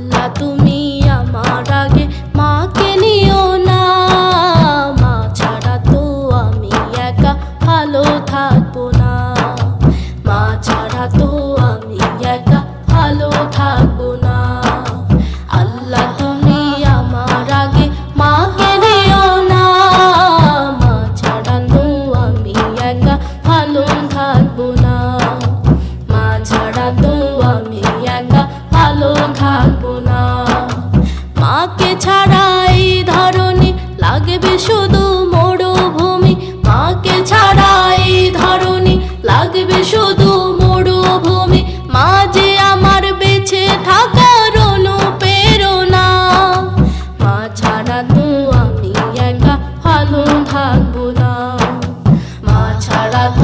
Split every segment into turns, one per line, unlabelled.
আল্লাহ তুমি আমার আগে মাকে নিও না। মা ছাড়া তো আমি একা ভালো থাকব না। মা ছাড়া তো আমি একা ভালো থাকব না। মা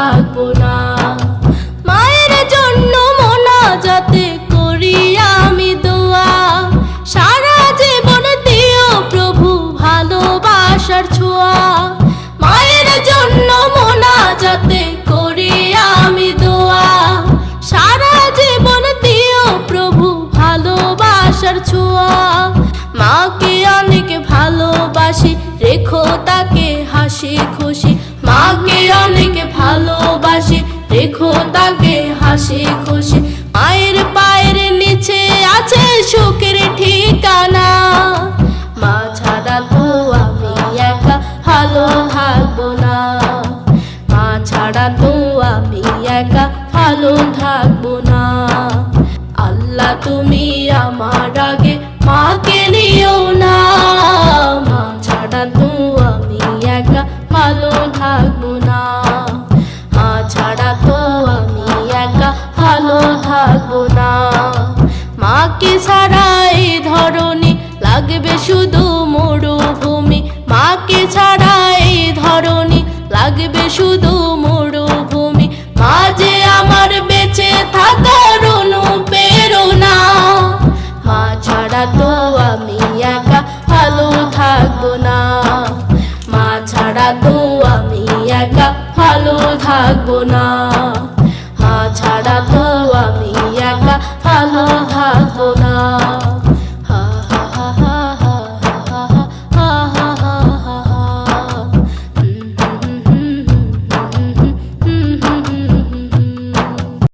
থাকব না। মায়ের জন্য মোনা যাতে করি আমি দোয়া। সারা জীবন দিও প্রভু ভালোবাসার ছোঁয়া। মায়ের জন্য মোনা যাতে করি আমি দোয়া। সারা জীবন দিও প্রভু ভালোবাসার ছোঁয়া। মাকে অনেক ভালোবাসি, রেখো তাকে হাসি খুশি। রেখো তাকে হাসি খুশি। মায়ের পায়ের নিচে আছে সুখের ঠিকানা। মা ছাড়া তো আমি একা ভালো থাকব না। মা ছাড়া তো আমি একা ভালো থাকব না। আল্লাহ তুমি মাকে ছাড়াই এই লাগবে শুধু মরুভূমি। মাকে ছাড়াই এই লাগবে শুধু মরুভূমি। মা যে আমার বেঁচে থাকার অনুপ্রেরণা, মা ছাড়া তো